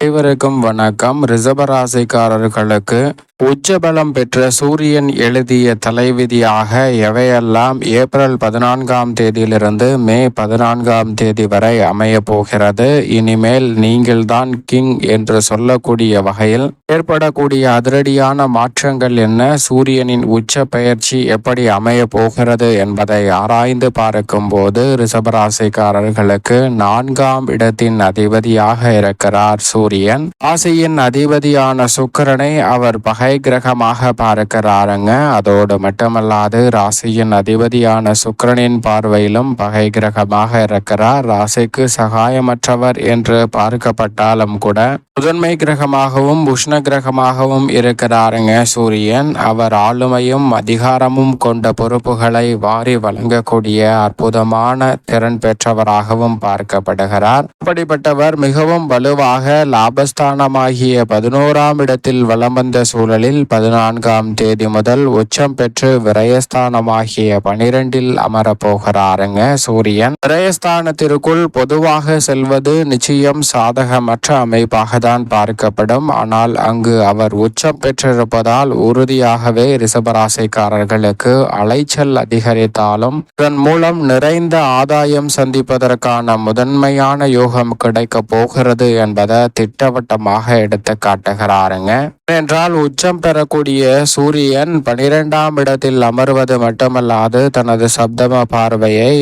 அனைவருக்கும் வணக்கம். ரிசபராசிக்காரர்களுக்கு உச்சபலம் பெற்ற சூரியன் எழுதிய தலைவிதியாக எவையெல்லாம் ஏப்ரல் பதினான்காம் தேதியிலிருந்து மே பதினான்காம் தேதி வரை அமைய போகிறது? இனிமேல் நீங்கள்தான் கிங் என்று சொல்லக்கூடிய வகையில் ஏற்படக்கூடிய அதிரடியான மாற்றங்கள் என்ன? சூரியனின் உச்ச பயிற்சி எப்படி அமைய போகிறது என்பதை ஆராய்ந்து பார்க்கும் போது ரிசபராசிக்காரர்களுக்கு நான்காம் இடத்தின் அதிபதியாக இருக்கிறார் சூரியன் சூரியன். ராசியின் அதிபதியான சுக்கரனை அவர் பகை கிரகமாக பார்க்கிறாருங்க. அதோடு மட்டுமல்லாது ராசியின் அதிபதியான சுக்கரனின் பார்வையிலும் பகை கிரகமாக இருக்கிறார். ராசிக்கு சகாயமற்றவர் என்று பார்க்கப்பட்டாலும் கூட முதன்மை கிரகமாகவும் உஷ்ண கிரகமாகவும் இருக்கிறாருங்க சூரியன். அவர் ஆளுமையும் அதிகாரமும் கொண்ட பொறுப்புகளை வாரி வழங்கக்கூடிய அற்புதமான திறன் பெற்றவராகவும் பார்க்கப்படுகிறார். அப்படிப்பட்டவர் மிகவும் வலுவாக லாபஸ்தானமாகிய பதினோராம் இடத்தில் வலம் வந்த சூழலில் பதினான்காம் தேதி முதல் உச்சம் பெற்று விரயஸ்தானமாகிய பனிரெண்டில் அமரப்போகிறாருங்க சூரியன். விரயஸ்தானத்திற்குள் பொதுவாக செல்வது நிச்சயம் சாதகமற்ற அமைப்பாக தான் பார்க்கப்படும். ஆனால் அங்கு அவர் உச்சம் பெற்றிருப்பதால் உறுதியாகவே ரிசபராசிக்காரர்களுக்கு அலைச்சல் அதிகரித்தாலும் இதன் மூலம் நிறைந்த ஆதாயம் சந்திப்பதற்கான முதன்மையான யோகம் கிடைக்கப் போகிறது என்பதை திட்டவட்டமாக எடுத்து காட்டுகிறாருங்க. என்றால் உச்சம் பெறக்கூடிய சூரியன் பனிரெண்டாம் இடத்தில் அமர்வது மட்டுமல்லாது தனது சப்தம பார்வையை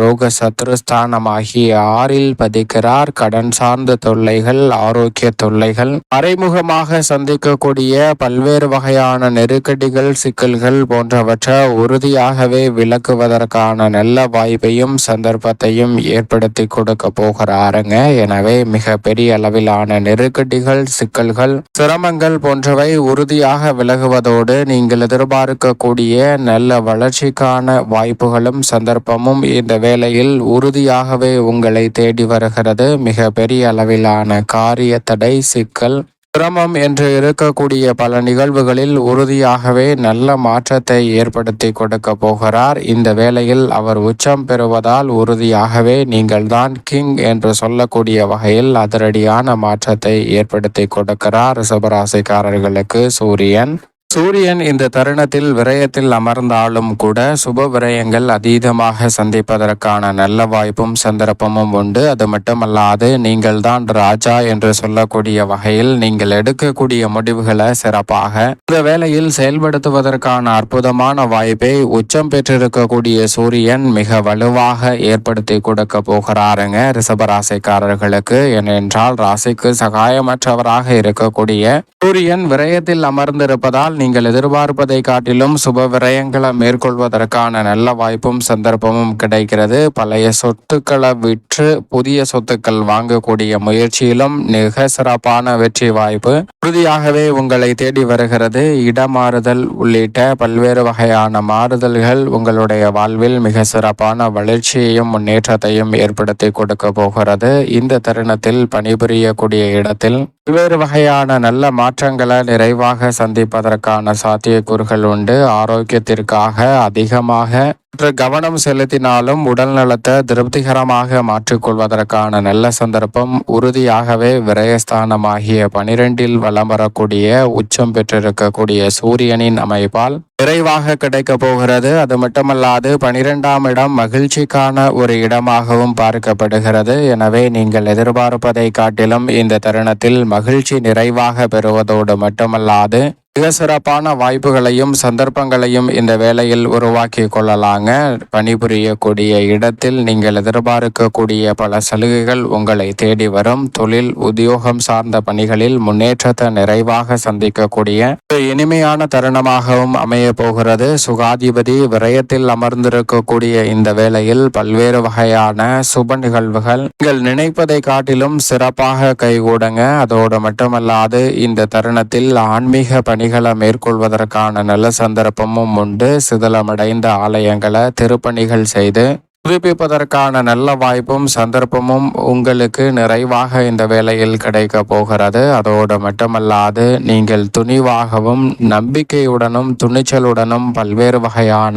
ரோக சத்ருஸ்தானமாகிய ஆறில் பதிக்கிறார். கடன் சார்ந்த தொல்லைகள் ஆரோக்கிய தொல்லைகள் மறைமுகமாக சந்திக்கக்கூடிய பல்வேறு வகையான நெருக்கடிகள் சிக்கல்கள் போன்றவற்றை உறுதியாகவே விளக்குவதற்கான நல்ல வாய்ப்பையும் சந்தர்ப்பத்தையும் ஏற்படுத்தி கொடுக்க போகிறாருங்க. எனவே மிக பெரிய அளவிலான நெருக்கடிகள் சிக்கல்கள் சிரமங்கள் போன்றவை உறுதியாக விலகுவதோடு நீங்கள் எதிர்பார்க்கக்கூடிய நல்ல வளர்ச்சிக்கான வாய்ப்புகளும் சந்தர்ப்பமும் இந்த வேளையில் உறுதியாகவே உங்களை தேடி வருகிறது. மிக பெரிய அளவிலான காரிய தடை சிக்கல் சிரமம் என்று இருக்கக்கூடிய பல நிகழ்வுகளில் உறுதியாகவே நல்ல மாற்றத்தை ஏற்படுத்தி கொடுக்க போகிறார். இந்த வேளையில் அவர் உச்சம் பெறுவதால் உறுதியாகவே நீங்கள்தான் கிங் என்று சொல்லக்கூடிய வகையில் அதிரடியான மாற்றத்தை ஏற்படுத்தி கொடுக்கிறார். ரிசபராசிக்காரர்களுக்கு சூரியன். சூரியன் இந்த தருணத்தில் விரயத்தில் அமர்ந்தாலும் கூட சுப விரயங்கள் அதீதமாக சந்திப்பதற்கான நல்ல வாய்ப்பும் சந்தர்ப்பமும் உண்டு. அது மட்டுமல்லாது நீங்கள் தான் ராஜா என்று சொல்லக்கூடிய வகையில் நீங்கள் எடுக்கக்கூடிய முடிவுகளை சிறப்பாக இந்த வேளையில் செயல்படுத்துவதற்கான அற்புதமான வாய்ப்பை உச்சம் பெற்றிருக்கக்கூடிய சூரியன் மிக வலுவாக ஏற்படுத்தி கொடுக்க போகிறாருங்க. ரிசபராசிக்காரர்களுக்கு ஏனென்றால் ராசிக்கு சகாயமற்றவராக இருக்கக்கூடிய சூரியன் விரயத்தில் அமர்ந்திருப்பதால் நீங்கள் எதிர்பார்ப்பதை காட்டிலும் சுப விரயங்களை மேற்கொள்வதற்கான நல்ல வாய்ப்பும் சந்தர்ப்பமும் கிடைக்கிறது. பழைய சொத்துக்களை விற்று புதிய சொத்துக்கள் வாங்கக்கூடிய முயற்சியிலும் மிக சிறப்பான வெற்றி வாய்ப்பு. உறுதியாகவே உங்களை தேடி வருகிறது. இடமாறுதல் உள்ளிட்ட பல்வேறு வகையான மாறுதல்கள் உங்களுடைய வாழ்வில் மிக சிறப்பான வளர்ச்சியையும் முன்னேற்றத்தையும் ஏற்படுத்தி கொடுக்க போகிறது. இந்த தருணத்தில் பணிபுரியக்கூடிய இடத்தில் பல்வேறு வகையான நல்ல மாற்றங்களை நிறைவாக சந்திப்பதற்கான சாத்தியக்கூறுகள் உண்டு. ஆரோக்கியத்திற்காக அதிகமாக கவனம் செலுத்தினாலும் உடல் நலத்தை திருப்திகரமாக மாற்றிக்கொள்வதற்கான நல்ல சந்தர்ப்பம் உறுதியாகவே விரயஸ்தானமாகிய பனிரெண்டில் வலம் வரக்கூடிய உச்சம் பெற்றிருக்கக்கூடிய சூரியனின் அமைப்பால் விரைவாக கிடைக்க போகிறது. அது மட்டுமல்லாது பனிரெண்டாம் இடம் மகிழ்ச்சிக்கான ஒரு இடமாகவும் பார்க்கப்படுகிறது. எனவே நீங்கள் எதிர்பார்ப்பதை காட்டிலும் இந்த தருணத்தில் மகிழ்ச்சி நிறைவாக பெறுவதோடு மட்டுமல்லாது மிக சிறப்பான வாய்ப்புகளையும் சந்தர்ப்பங்களையும் இந்த வேலையில் உருவாக்கி கொள்ளலாங்க. பணிபுரியக்கூடிய இடத்தில் நீங்கள் எதிர்பார்க்கக்கூடிய பல சலுகைகள் உங்களை தேடி வரும். தொழில் உத்தியோகம் சார்ந்த பணிகளில் முன்னேற்றத்தை நிறைவாக சந்திக்கக்கூடிய இனிமையான தருணமாகவும் அமைய போகிறது. சுகாதிபதி விரயத்தில் அமர்ந்திருக்கக்கூடிய இந்த வேளையில் பல்வேறு வகையான சுப நிகழ்வுகள் நீங்கள் நினைப்பதை காட்டிலும் சிறப்பாக கைகூடுங்க. அதோடு மட்டுமல்லாது இந்த தருணத்தில் ஆன்மீக பணி பணிகளை மேற்கொள்வதற்கான நல்ல சந்தர்ப்பமும் உண்டு. சிதலமடைந்த ஆலயங்களை திருப்பணிகள் செய்து புதுப்பிப்பதற்கான நல்ல வாய்ப்பும் சந்தர்ப்பமும் உங்களுக்கு நிறைவாக இந்த வேலையில் கிடைக்க போகிறது. அதோடு மட்டுமல்லாது நீங்கள் துணிவாகவும் நம்பிக்கையுடனும் துணிச்சலுடனும் பல்வேறு வகையான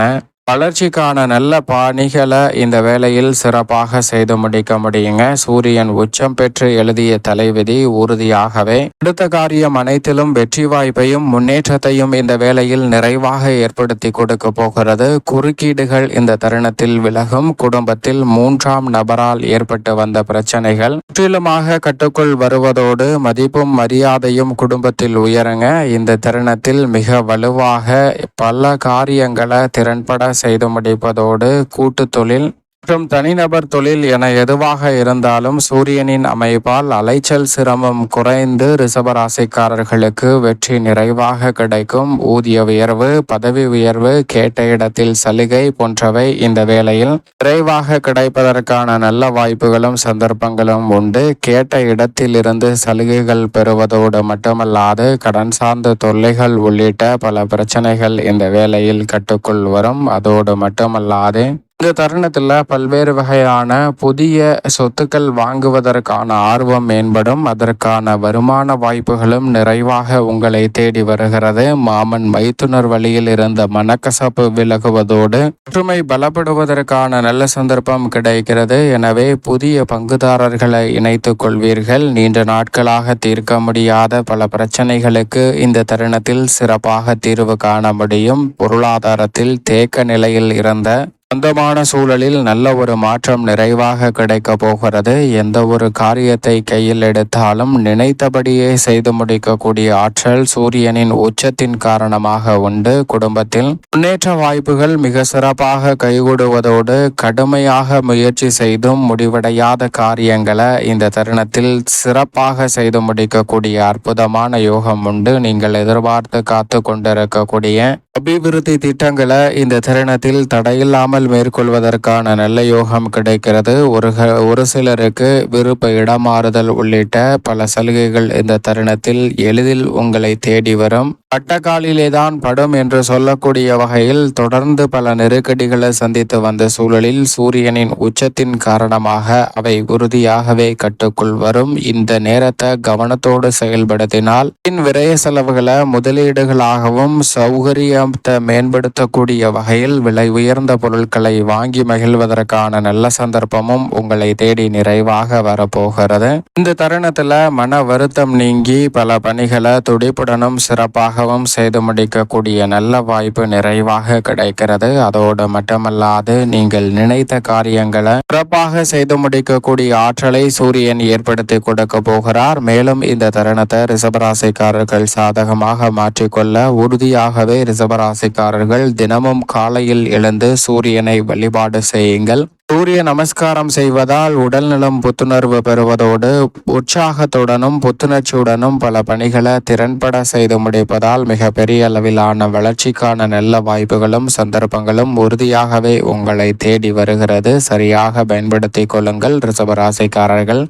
வளர்ச்சிக்கான நல்ல பணிகளை இந்த வேளையில் சிறப்பாக செய்து முடிக்க முடியுங்க. சூரியன் உச்சம் பெற்று எழுதிய தலைவிதி உறுதியாகவே. அடுத்த காரியம் அனைத்திலும் வெற்றி வாய்ப்பையும் முன்னேற்றத்தையும் இந்த வேளையில் நிறைவாக ஏற்படுத்தி கொடுக்க போகிறது. குறுக்கீடுகள் இந்த தருணத்தில் விலகும். குடும்பத்தில் மூன்றாம் நபரால் ஏற்பட்டு வந்த பிரச்சனைகள் முற்றிலுமாக கட்டுக்குள் வருவதோடு மதிப்பும் மரியாதையும் குடும்பத்தில் உயருங்க. இந்த தருணத்தில் மிக வலுவாக பல காரியங்களை திறன்பட செய்து முடிப்பதோடு கூட்டு தொழில் மற்றும் தனிநபர் தொழில் என எதுவாக இருந்தாலும் சூரியனின் அமைப்பால் அலைச்சல் சிரமம் குறைந்து ரிசபராசிக்காரர்களுக்கு வெற்றி நிறைவாக கிடைக்கும். ஊதிய உயர்வு பதவி உயர்வு கேட்ட இடத்தில் சலுகை போன்றவை இந்த வேளையில் விரைவாக கிடைப்பதற்கான நல்ல வாய்ப்புகளும் சந்தர்ப்பங்களும் உண்டு. கேட்ட இடத்தில் இருந்து சலுகைகள் பெறுவதோடு மட்டுமல்லாது கடன் சார்ந்த தொல்லைகள் உள்ளிட்ட பல பிரச்சனைகள் இந்த வேளையில் கட்டுக்குள் வரும். அதோடு மட்டுமல்லாது இந்த தருணத்தில் பல்வேறு வகையான புதிய சொத்துக்கள் வாங்குவதற்கான ஆர்வம் மேம்படும். அதற்கான வருமான வாய்ப்புகளும் நிறைவாக உங்களை தேடி வருகிறது. மாமன் மைத்துனர் வழியில் இருந்த மனக்கசப்பு விலகுவதோடு ஒற்றுமை பலப்படுவதற்கான நல்ல சந்தர்ப்பம் கிடைக்கிறது. எனவே புதிய பங்குதாரர்களை இணைத்துக் கொள்வீர்கள். நீண்ட நாட்களாக தீர்க்க முடியாத பல பிரச்சனைகளுக்கு இந்த தருணத்தில் சிறப்பாக தீர்வு காண முடியும். பொருளாதாரத்தில் தேக்க நிலையில் இருந்த சொந்தமான சூழலில் நல்ல ஒரு மாற்றம் நிறைவாக கிடைக்க போகிறது. எந்த ஒரு காரியத்தை கையில் எடுத்தாலும் நினைத்தபடியே செய்து முடிக்கக்கூடிய ஆற்றல் சூரியனின் உச்சத்தின் காரணமாக உண்டு. குடும்பத்தில் முன்னேற்ற வாய்ப்புகள் மிக சிறப்பாக கைகூடுவதோடு கடுமையாக முயற்சி செய்தும் முடிவடையாத காரியங்களை இந்த தருணத்தில் சிறப்பாக செய்து முடிக்கக்கூடிய அற்புதமான யோகம் உண்டு. நீங்கள் எதிர்பார்த்து காத்து கொண்டிருக்கக்கூடிய அபிவிருத்தி திட்டங்களை இந்த தருணத்தில் தடையில்லாமல் மேற்கொள்வதற்கான நல்ல யோகம் கிடைக்கிறது. ஒரு ஒரு சிலருக்கு விருப்ப இடமாறுதல் உள்ளிட்ட பல சலுகைகள் இந்த தருணத்தில் எளிதில் உங்களை தேடி வரும். பட்டக்காலிலே தான் படும் என்று சொல்லக்கூடிய வகையில் தொடர்ந்து பல நெருக்கடிகளை சந்தித்து வந்த சூழலில் சூரியனின் உச்சத்தின் காரணமாக அவை உறுதியாகவே கட்டுக்குள் வரும். இந்த நேரத்தை கவனத்தோடு செயல்படுத்தினால் பின் விரய செலவுகளை முதலீடுகளாகவும் சௌகரியத்தை மேம்படுத்தக்கூடிய வகையில் விலை உயர்ந்த பொருட்களை வாங்கி மகிழ்வதற்கான நல்ல சந்தர்ப்பமும் உங்களை தேடி நிறைவாக வரப்போகிறது. இந்த தருணத்துல மன வருத்தம் நீங்கி பல பணிகளை துடிப்புடனும் சிறப்பாக சிறப்பாகவும் செய்து முடிக்கக்கூடிய நல்ல வாய்ப்பு நிறைவாக கிடைக்கிறது. அதோடு மட்டுமல்லாது நீங்கள் நினைத்த காரியங்களை சிறப்பாக செய்து முடிக்கக்கூடிய ஆற்றலை சூரியன் ஏற்படுத்தி கொடுக்க போகிறார். மேலும் இந்த தருணத்தை ரிசபராசிக்காரர்கள் சாதகமாக மாற்றிக்கொள்ள உறுதியாகவே ரிசபராசிக்காரர்கள் தினமும் காலையில் எழுந்து சூரியனை வழிபாடு செய்யுங்கள். சூரிய நமஸ்காரம் செய்வதால் உடல்நலம் புத்துணர்வு பெறுவதோடு உற்சாகத்துடனும் புத்துணர்ச்சியுடனும் பல பணிகளை திறன்பட செய்து முடிப்பதால் மிக பெரிய அளவிலான வளர்ச்சிக்கான நல்ல வாய்ப்புகளும் சந்தர்ப்பங்களும் உறுதியாகவே உங்களை தேடி வருகிறது. சரியாக பயன்படுத்தி கொள்ளுங்கள் ரிசபராசிக்காரர்கள்